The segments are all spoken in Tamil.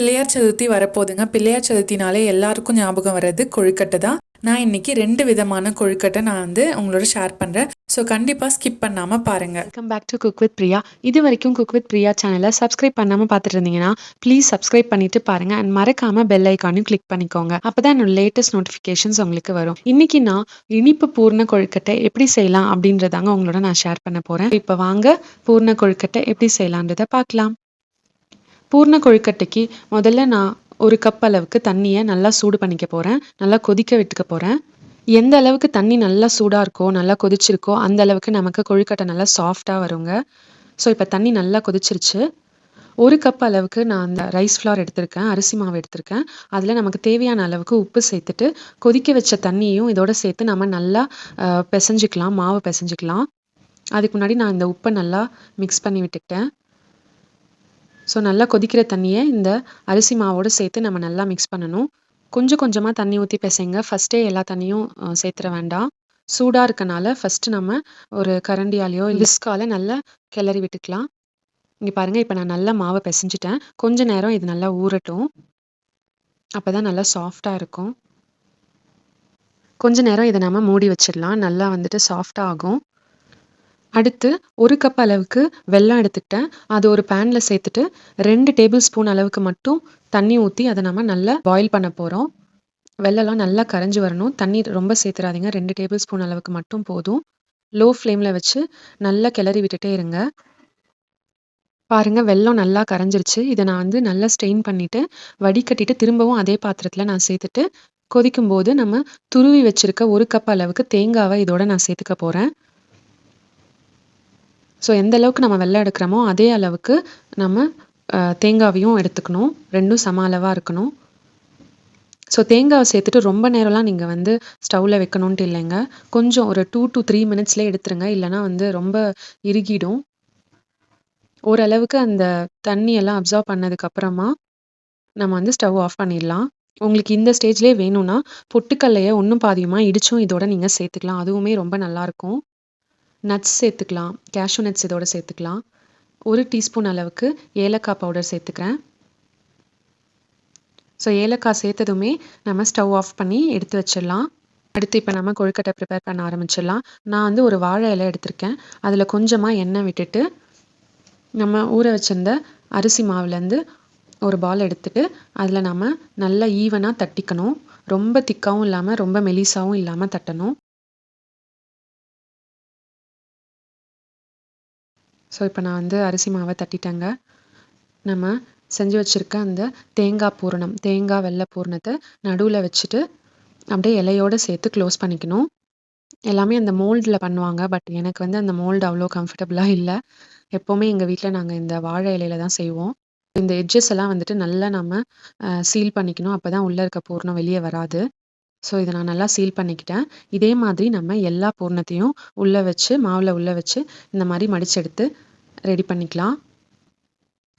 பிள்ளையார் சதுர்த்தி வரப்போகுதுங்க. பிள்ளையார் சதுர்த்தினாலே எல்லாருக்கும் ஞாபகம் வர்றது கொழுக்கட்டை தான். நான் இன்னைக்கு ரெண்டு விதமான கொழுக்கட்டை நான் வந்து உங்களோட ஷேர் பண்ணுறேன் ஸோ கண்டிப்பாக ஸ்கிப் பண்ணாமல் பாருங்கள் welcome back to cook with Priya இது வரைக்கும் குக் வித் பிரியா சேனலை சப்ஸ்கிரைப் பண்ணாமல் பார்த்துட்டு இருந்தீங்கன்னா ப்ளீஸ் சப்ஸ்கிரைப் பண்ணிட்டு பாருங்க. அண்ட் மறக்காம பெல் ஐக்கானையும் கிளிக் பண்ணிக்கோங்க. அப்பதான் என்னோட லேட்டஸ்ட் நோட்டிஃபிகேஷன்ஸ் உங்களுக்கு வரும். இன்னைக்கு நான் இனிப்பு பூர்ண கொழுக்கட்டை எப்படி செய்யலாம் அப்படின்றதாங்க உங்களோட நான் ஷேர் பண்ண போறேன். இப்போ வாங்க பூர்ண கொழுக்கட்டை எப்படி செய்யலான்றதை பார்க்கலாம். பூர்ண கொழுக்கட்டைக்கு முதல்ல நான் ஒரு கப் அளவுக்கு தண்ணியை நல்லா சூடு பண்ணிக்க போகிறேன் நல்லா கொதிக்க விட்டுக்க போகிறேன் எந்த அளவுக்கு தண்ணி நல்லா சூடாக இருக்கோ நல்லா கொதிச்சிருக்கோ அந்த அளவுக்கு நமக்கு கொழுக்கட்டை நல்லா சாஃப்டாக வருங்க. ஸோ இப்போ தண்ணி நல்லா கொதிச்சிருச்சு. ஒரு கப் அளவுக்கு நான் அந்த ரைஸ் ஃப்ளார் எடுத்திருக்கேன் அரிசி மாவு எடுத்திருக்கேன். அதில் நமக்கு தேவையான அளவுக்கு உப்பு சேர்த்துட்டு கொதிக்க வச்ச தண்ணியும் இதோட சேர்த்து நம்ம நல்லா பிசைஞ்சிக்கலாம் மாவு பிசைஞ்சிக்கலாம். அதுக்கு முன்னாடி நான் இந்த உப்பை நல்லா மிக்ஸ் பண்ணி விட்டுக்கிட்டேன். ஸோ நல்லா கொதிக்கிற தண்ணியை இந்த அரிசி மாவோடு சேர்த்து நம்ம நல்லா மிக்ஸ் பண்ணணும். கொஞ்சம் கொஞ்சமாக தண்ணி ஊற்றி பிசைங்க. ஃபஸ்ட்டே எல்லா தண்ணியும் சேர்த்துற வேண்டாம். சூடாக இருக்கனால ஃபஸ்ட்டு நம்ம ஒரு கரண்டியாலேயோ விஸ்கால நல்லா கிளறி விட்டுக்கலாம். இங்கே பாருங்கள் இப்போ நான் நல்லா மாவை பிசைஞ்சிட்டேன். கொஞ்ச நேரம் இது நல்லா ஊறட்டும். அப்போ தான் நல்லா சாஃப்டாக இருக்கும். கொஞ்ச நேரம் இதை நம்ம மூடி வச்சிடலாம். நல்லா வந்துட்டு சாஃப்டாக ஆகும். அடுத்து ஒரு கப் அளவுக்கு வெல்லம் எடுத்துக்கிட்டேன். அது ஒரு பேனில் சேர்த்துட்டு ரெண்டு டேபிள் ஸ்பூன் அளவுக்கு மட்டும் தண்ணி ஊற்றி அதை நம்ம நல்லா பாயில் பண்ண போகிறோம் வெள்ளெல்லாம் நல்லா கரைஞ்சி வரணும். தண்ணி ரொம்ப சேர்த்துறாதீங்க. ரெண்டு டேபிள் ஸ்பூன் அளவுக்கு மட்டும் போதும். லோ ஃப்ளேமில் வச்சு நல்லா கிளறி விட்டுட்டே இருங்க. பாருங்கள் வெள்ளம் நல்லா கரைஞ்சிருச்சு. இதை நான் வந்து நல்லா ஸ்டெயின் பண்ணிவிட்டு வடிகட்டிட்டு திரும்பவும் அதே பாத்திரத்தில் நான் சேர்த்துட்டு கொதிக்கும் போது நம்ம துருவி வச்சுருக்க ஒரு கப் அளவுக்கு தேங்காவை இதோட நான் சேர்த்துக்க போகிறேன் ஸோ எந்த அளவுக்கு நம்ம வெள்ளம் எடுக்கிறோமோ அதே அளவுக்கு நம்ம தேங்காவையும் எடுத்துக்கணும். ரெண்டும் சம அளவாக இருக்கணும். ஸோ தேங்காவை சேர்த்துட்டு ரொம்ப நேரம்லாம் நீங்கள் வந்து ஸ்டவ்வில் வைக்கணுன்ட்டு இல்லைங்க. கொஞ்சம் ஒரு டூ டு த்ரீ மினிட்ஸ்லேயே எடுத்துருங்க. இல்லைன்னா வந்து ரொம்ப இறுகிடும். ஓரளவுக்கு அந்த தண்ணியெல்லாம் அப்சர்வ் பண்ணதுக்கப்புறமா நம்ம வந்து ஸ்டவ் ஆஃப் பண்ணிடலாம். உங்களுக்கு இந்த ஸ்டேஜ்லேயே வேணும்னா பொட்டுக்கல்லையை ஒன்றும் பாதியுமா இடிச்சும் இதோட நீங்கள் சேர்த்துக்கலாம். அதுவுமே ரொம்ப நல்லாயிருக்கும் நட்ஸ் சேர்த்துக்கலாம் கேஷ்யூ நட்ஸ் இதோட சேர்த்துக்கலாம். ஒரு டீஸ்பூன் அளவுக்கு ஏலக்காய் பவுடர் சேர்த்துக்கிறேன். ஸோ ஏலக்காய் சேர்த்ததுமே நம்ம ஸ்டவ் ஆஃப் பண்ணி எடுத்து வச்சிடலாம். அடுத்து இப்போ நம்ம கொழுக்கட்டை ப்ரிப்பேர் பண்ண ஆரம்பிச்சிடலாம். நான் வந்து ஒரு வாழை இலை எடுத்திருக்கேன். அதில் கொஞ்சமாக எண்ணெய் விட்டுட்டு நம்ம ஊற வச்சிருந்த அரிசி மாவுலேருந்து ஒரு பால் எடுத்துட்டு அதில் நம்ம நல்லா ஈவனாக தட்டிக்கணும். ரொம்ப திக்காகவும் இல்லாமல் ரொம்ப மெலிசாகவும் இல்லாமல் தட்டணும். ஸோ இப்போ நான் வந்து அரிசி மாவை தட்டிட்டேங்க. நம்ம செஞ்சு வச்சுருக்க அந்த தேங்காய் பூரணம் தேங்காய் வெள்ளை பூரணத்தை நடுவில் வச்சுட்டு அப்படியே இலையோடு சேர்த்து க்ளோஸ் பண்ணிக்கணும். எல்லாமே அந்த மோல்டில் பண்ணுவாங்க பட் எனக்கு வந்து அந்த மோல்டு அவ்வளோ கம்ஃபர்டபுளாக இல்லை. எப்போவுமே எங்கள் வீட்டில் நாங்கள் இந்த வாழை இலையில தான் செய்வோம். இந்த எட்ஜஸ் எல்லாம் வந்துட்டு நல்லா நம்ம சீல் பண்ணிக்கணும். அப்போ தான் உள்ளே இருக்க பூர்ணம் வெளியே வராது. ஸோ இதை நான் நல்லா சீல் பண்ணிக்கிட்டேன். இதே மாதிரி நம்ம எல்லா பூர்ணத்தையும் உள்ளே வச்சு மாவில் உள்ளே வச்சு இந்த மாதிரி மடிச்செடுத்து ரெடி பண்ணிக்கலாம்.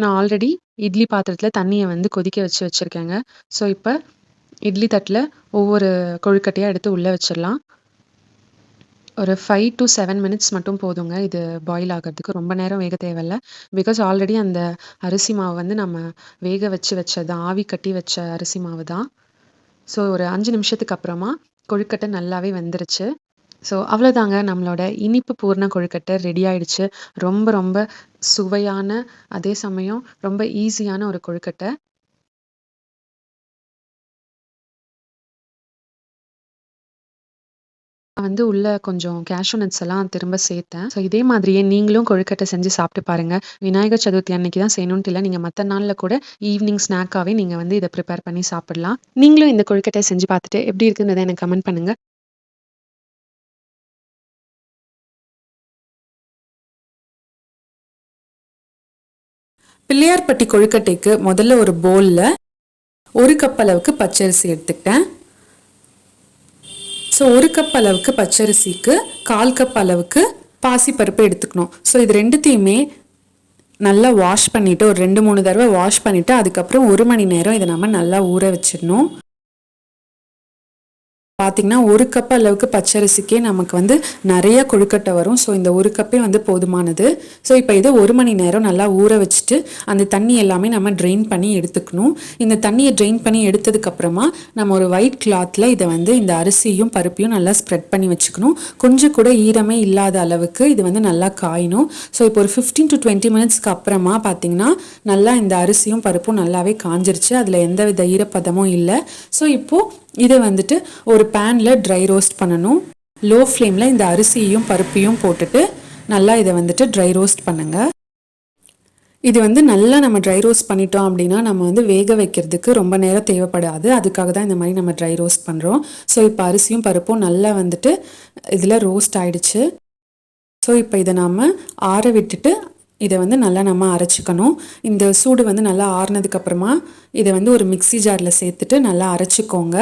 நான் ஆல்ரெடி இட்லி பாத்திரத்தில் தண்ணியை வந்து கொதிக்க வச்சு வச்சுருக்கேங்க. ஸோ இப்போ இட்லி தட்டில் ஒவ்வொரு கொழுக்கட்டையாக எடுத்து உள்ளே வச்சிடலாம். ஒரு ஃபைவ் டு செவன் மினிட்ஸ் மட்டும் போதுங்க. இது பாயில் ஆகிறதுக்கு ரொம்ப நேரம் வேக தேவையில்ல. பிகாஸ் ஆல்ரெடி அந்த அரிசி மாவு வந்து நம்ம வேக வச்சு வச்சது ஆவி கட்டி வச்ச அரிசி மாவு தான். ஸோ ஒரு அஞ்சு நிமிஷத்துக்கு அப்புறமா கொழுக்கட்டை நல்லாவே வெந்துருச்சு. ஸோ அவ்வளோதாங்க நம்மளோட இனிப்பு பூர்ண கொழுக்கட்டை ரெடி ஆயிடுச்சு. ரொம்ப ரொம்ப சுவையான அதே சமயம் ரொம்ப ஈஸியான ஒரு கொழுக்கட்டை. வந்து உள்ள கொஞ்சம் கேஷ்யூ நட்ஸ் எல்லாம் திரும்ப சேர்த்தேன். ஸோ இதே மாதிரியே நீங்களும் கொழுக்கட்டை செஞ்சு சாப்பிட்டு பாருங்க. விநாயகர் சதுர்த்தி அன்னைக்கு தான் செய்யணுன்ட்டு இல்லை நீங்கள் மற்ற நாளில் கூட ஈவினிங் ஸ்நாக்காகவே நீங்கள் வந்து இதை ப்ரிப்பேர் பண்ணி சாப்பிடலாம். நீங்களும் இந்த கொழுக்கட்டை செஞ்சு பார்த்துட்டு எப்படி இருக்குன்றதை எனக்கு கமெண்ட் பண்ணுங்க. பிள்ளையார்பட்டி கொழுக்கட்டைக்கு முதல்ல ஒரு பவுலில் ஒரு கப் அளவுக்கு பச்சரிசி எடுத்துக்கிட்டேன். ஸோ ஒரு கப் அளவுக்கு பச்சரிசிக்கு கால் கப் அளவுக்கு பாசிப்பருப்பு எடுத்துக்கணும். ஸோ இது ரெண்டுத்தையுமே நல்லா வாஷ் பண்ணிவிட்டு ஒரு ரெண்டு மூணு தடவை வாஷ் பண்ணிவிட்டு அதுக்கப்புறம் ஒரு மணி நேரம் இதை நம்ம நல்லா ஊற வச்சிடணும். பார்த்திங்கன்னா ஒரு கப் அளவுக்கு பச்சரிசிக்கே நமக்கு வந்து நிறைய கொழுக்கட்டை வரும். ஸோ இந்த ஒரு கப்பே வந்து போதுமானது. ஸோ இப்போ இதை ஒரு மணி நேரம் நல்லா ஊற வச்சுட்டு அந்த தண்ணி எல்லாமே நம்ம ட்ரெயின் பண்ணி எடுத்துக்கணும். இந்த தண்ணியை ட்ரெயின் பண்ணி எடுத்ததுக்கப்புறமா நம்ம ஒரு ஒயிட் கிளாத்தில் இதை வந்து இந்த அரிசியும் பருப்பையும் நல்லா ஸ்ப்ரெட் பண்ணி வச்சுக்கணும். கொஞ்சம் கூட ஈரமே இல்லாத அளவுக்கு இது வந்து நல்லா காயணும். ஸோ இப்போ ஒரு ஃபிஃப்டீன் டு டுவெண்ட்டி மினிட்ஸ்க்கு அப்புறமா பார்த்திங்கன்னா நல்லா இந்த அரிசியும் பருப்பும் நல்லாவே காஞ்சிருச்சு. அதில் எந்தவித ஈரப்பதமும் இல்லை. ஸோ இப்போது இதை வந்துட்டு ஒரு பேனில் ட்ரை ரோஸ்ட் பண்ணணும். லோ ஃப்ளேமில் இந்த அரிசியையும் பருப்பையும் போட்டுட்டு நல்லா இதை வந்துட்டு ட்ரை ரோஸ்ட் பண்ணுங்கள் இது வந்து நல்லா நம்ம ட்ரை ரோஸ்ட் பண்ணிட்டோம் அப்படின்னா நம்ம வந்து வேக வைக்கிறதுக்கு ரொம்ப நேரம் தேவைப்படாது. அதுக்காக தான் இந்த மாதிரி நம்ம ட்ரை ரோஸ்ட் பண்ணுறோம் ஸோ இப்போ அரிசியும் பருப்பும் நல்லா வந்துட்டு இதில் ரோஸ்ட் ஆயிடுச்சு. ஸோ இப்போ இதை நாம் ஆற விட்டுட்டு இதை வந்து நல்லா நம்ம அரைச்சிக்கணும். இந்த சூடு வந்து நல்லா ஆறுனதுக்கப்புறமா இதை வந்து ஒரு மிக்ஸி ஜாரில் சேர்த்துட்டு நல்லா அரைச்சிக்கோங்க.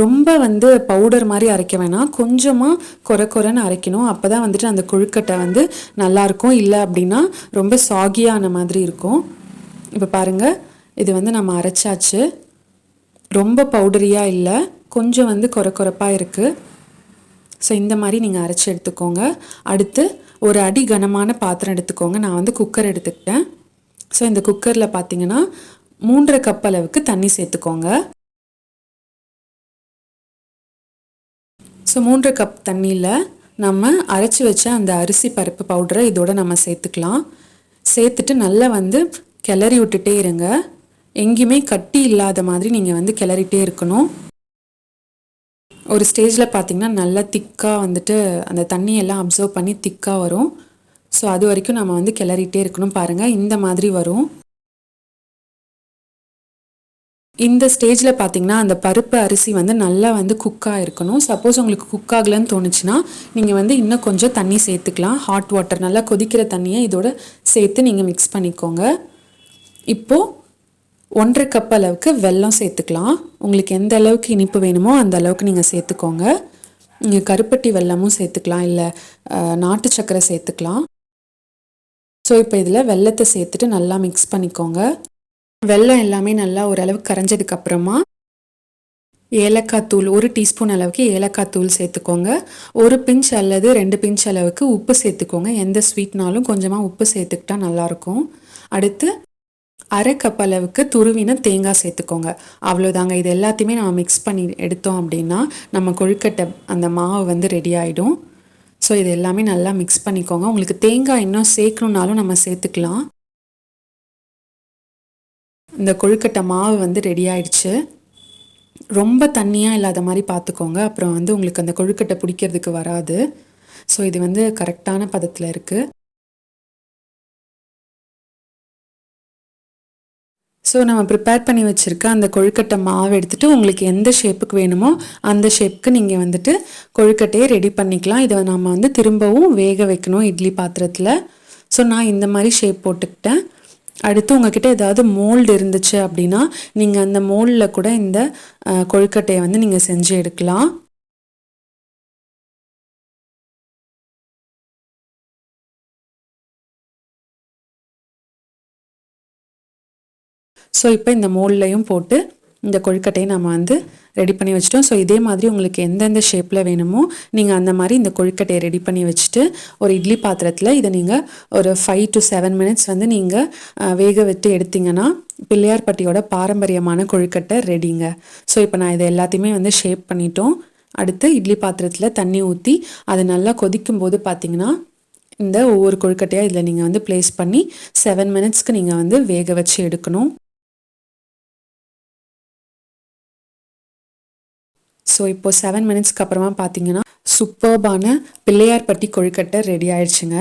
ரொம்ப வந்து பவுடர் மாதிரி அரைக்க வேணாம். கொஞ்சமாக கொர கொரன்னு அரைக்கணும். அப்போ தான் வந்துட்டு அந்த கொழுக்கட்டை வந்து நல்லாயிருக்கும். இல்லை அப்படின்னா ரொம்ப சாகியான மாதிரி இருக்கும். இப்போ பாருங்கள் இது வந்து நம்ம அரைச்சாச்சு. ரொம்ப பவுடரியாக இல்லை. கொஞ்சம் வந்து கொர கொரப்பாக இருக்குது ஸோ இந்த மாதிரி நீங்கள் அரைச்சி எடுத்துக்கோங்க. அடுத்து ஒரு அடி கனமான பாத்திரம் எடுத்துக்கோங்க. நான் வந்து குக்கர் எடுத்துக்கிட்டேன். ஸோ இந்த குக்கரில் பார்த்தீங்கன்னா மூன்றரை கப் அளவுக்கு தண்ணி சேர்த்துக்கோங்க. ஸோ மூன்றரை கப் தண்ணியில் நம்ம அரைச்சி வச்ச அந்த அரிசி பருப்பு பவுடரை இதோட நம்ம சேர்த்துக்கலாம். சேர்த்துட்டு நல்லா வந்து கிளறி விட்டுட்டே இருங்க. எங்கேயுமே கட்டி இல்லாத மாதிரி நீங்கள் வந்து கிளறிட்டே இருக்கணும். ஒரு ஸ்டேஜில் பார்த்தீங்கன்னா நல்லா திக்காக வந்துட்டு அந்த தண்ணியெல்லாம் அப்சர்வ் பண்ணி திக்காக வரும். ஸோ அது வரைக்கும் நம்ம வந்து கிளறிட்டே இருக்கணும் பாருங்கள் இந்த மாதிரி வரும். இந்த ஸ்டேஜில் பார்த்தீங்கன்னா அந்த பருப்பு அரிசி வந்து நல்லா வந்து குக்காக இருக்கணும். சப்போஸ் உங்களுக்கு குக் ஆகலைன்னு தோணுச்சுன்னா நீங்கள் வந்து இன்னும் கொஞ்சம் தண்ணி சேர்த்துக்கலாம். ஹாட் வாட்டர் நல்லா கொதிக்கிற தண்ணியை இதோட சேர்த்து நீங்கள் மிக்ஸ் பண்ணிக்கோங்க. இப்போது ஒன்றரை கப் அளவுக்கு வெல்லம் சேர்த்துக்கலாம். உங்களுக்கு எந்த அளவுக்கு இனிப்பு வேணுமோ அந்த அளவுக்கு நீங்கள் சேர்த்துக்கோங்க. நீங்கள் கருப்பட்டி வெல்லமும் சேர்த்துக்கலாம். இல்லை நாட்டு சர்க்கரை சேர்த்துக்கலாம். ஸோ இப்போ இதில் வெல்லத்தை சேர்த்துட்டு நல்லா மிக்ஸ் பண்ணிக்கோங்க. வெல்லம் எல்லாமே நல்லா ஓரளவுக்கு கரைஞ்சதுக்கப்புறமா ஏலக்காய் தூள் ஒரு டீஸ்பூன் அளவுக்கு ஏலக்காய் தூள் சேர்த்துக்கோங்க. ஒரு பிஞ்ச் அல்லது ரெண்டு பிஞ்ச் அளவுக்கு உப்பு சேர்த்துக்கோங்க. எந்த ஸ்வீட்னாலும் கொஞ்சமாக உப்பு சேர்த்துக்கிட்டா நல்லாயிருக்கும் அடுத்து அரை கப் அளவுக்கு துருவின தேங்காய் சேர்த்துக்கோங்க. அவ்வளோதாங்க இது எல்லாத்தையுமே நம்ம மிக்ஸ் பண்ணி எடுத்தோம் அப்படின்னா நம்ம கொழுக்கட்டை அந்த மாவு வந்து ரெடி ஆகிடும் ஸோ இது எல்லாமே நல்லா மிக்ஸ் பண்ணிக்கோங்க. உங்களுக்கு தேங்காய் இன்னும் சேர்க்கணுன்னாலும் நம்ம சேர்த்துக்கலாம். இந்த கொழுக்கட்டை மாவு வந்து ரெடி ஆயிடுச்சு. ரொம்ப தண்ணியாக இல்லாத மாதிரி பார்த்துக்கோங்க. அப்புறம் வந்து உங்களுக்கு அந்த கொழுக்கட்டை பிடிக்கிறதுக்கு வராது. ஸோ இது வந்து கரெக்டான பதத்தில் இருக்குது ஸோ நம்ம ப்ரிப்பேர் பண்ணி வச்சுருக்க அந்த கொழுக்கட்டை மாவு எடுத்துகிட்டு உங்களுக்கு எந்த ஷேப்புக்கு வேணுமோ அந்த ஷேப்புக்கு நீங்கள் வந்துட்டு கொழுக்கட்டையை ரெடி பண்ணிக்கலாம். இதை நம்ம வந்து திரும்பவும் வேக வைக்கணும் இட்லி பாத்திரத்தில். ஸோ நான் இந்த மாதிரி ஷேப் போட்டுக்கிட்டேன். அடுத்து உங்ககிட்ட ஏதாவது மோல்டு இருந்துச்சு அப்படின்னா நீங்கள் அந்த மோல்டில் கூட இந்த கொழுக்கட்டையை வந்து நீங்கள் செஞ்சு எடுக்கலாம். ஸோ இப்போ இந்த மோல்லையும் போட்டு இந்த கொழுக்கட்டையை நம்ம வந்து ரெடி பண்ணி வச்சிட்டோம். ஸோ இதே மாதிரி உங்களுக்கு எந்தெந்த ஷேப்பில் வேணுமோ நீங்கள் அந்த மாதிரி இந்த கொழுக்கட்டையை ரெடி பண்ணி வச்சுட்டு ஒரு இட்லி பாத்திரத்தில் இதை நீங்கள் ஒரு ஃபைவ் டு செவன் மினிட்ஸ் வந்து நீங்கள் வேக விட்டு எடுத்தீங்கன்னா பிள்ளையார்பட்டியோட பாரம்பரியமான கொழுக்கட்டை ரெடிங்க ஸோ இப்போ நான் இதை எல்லாத்தையுமே வந்து ஷேப் பண்ணிட்டோம். அடுத்து இட்லி பாத்திரத்தில் தண்ணி ஊற்றி அது நல்லா கொதிக்கும் போது பார்த்தீங்கன்னா இந்த ஒவ்வொரு கொழுக்கட்டையாக இதில் நீங்கள் வந்து ப்ளேஸ் பண்ணி செவன் மினிட்ஸ்க்கு நீங்கள் வந்து வேக வச்சு எடுக்கணும். ஸோ இப்போ செவன் மினிட்ஸ்க்கு அப்புறமா பார்த்தீங்கன்னா சூப்பர்பான பிள்ளையார்பட்டி கொழுக்கட்டை ரெடி ஆயிடுச்சுங்க.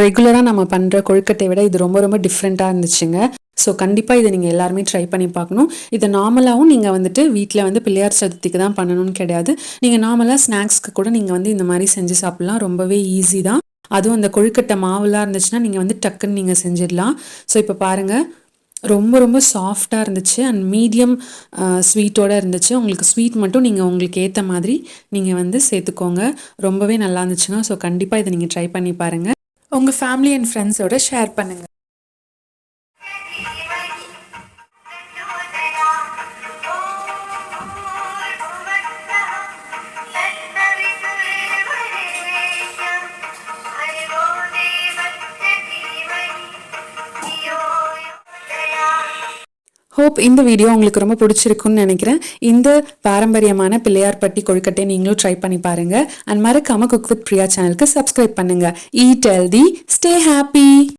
ரெகுலராக நம்ம பண்ணுற கொழுக்கட்டை விட இது ரொம்ப ரொம்ப டிஃப்ரெண்ட்டாக இருந்துச்சுங்க. ஸோ கண்டிப்பாக இதை நீங்கள் எல்லாருமே ட்ரை பண்ணி பார்க்கணும். இதை நார்மலாகவும் நீங்கள் வந்துட்டு வீட்டில் வந்து பிள்ளையார் சதுர்த்திக்கு தான் பண்ணணும்னு கிடையாது. நீங்கள் நார்மலாக ஸ்நாக்ஸ்க்கு கூட நீங்கள் வந்து இந்த மாதிரி செஞ்சு சாப்பிட்லாம். ரொம்பவே ஈஸி தான். அதுவும் அந்த கொழுக்கட்டை மாவுலாம் இருந்துச்சுன்னா நீங்கள் வந்து டக்குன்னு நீங்கள் செஞ்சிடலாம். ஸோ இப்போ பாருங்கள் ரொம்ப ரொம்ப சாஃப்டாக இருந்துச்சு. அண்ட் மீடியம் ஸ்வீட்டோடு இருந்துச்சு. உங்களுக்கு ஸ்வீட் மட்டும் நீங்கள் உங்களுக்கு ஏற்ற மாதிரி நீங்கள் வந்து சேர்த்துக்கோங்க. ரொம்பவே நல்லா இருந்துச்சுங்க ஸோ கண்டிப்பாக இதை நீங்கள் ட்ரை பண்ணி பாருங்கள் உங்கள் ஃபேமிலி அண்ட் ஃப்ரெண்ட்ஸோட ஷேர் பண்ணுங்கள் ஹோப் இந்த வீடியோ உங்களுக்கு ரொம்ப பிடிச்சிருக்குன்னு நினைக்கிறேன். இந்த பாரம்பரியமான பிள்ளையார்பட்டி கொழுக்கட்டை நீங்களும் ட்ரை பண்ணி பாருங்க. அண்ட் மறக்காம குக் வித் பிரியா சேனலுக்கு சப்ஸ்கிரைப் பண்ணுங்க. Eat healthy stay happy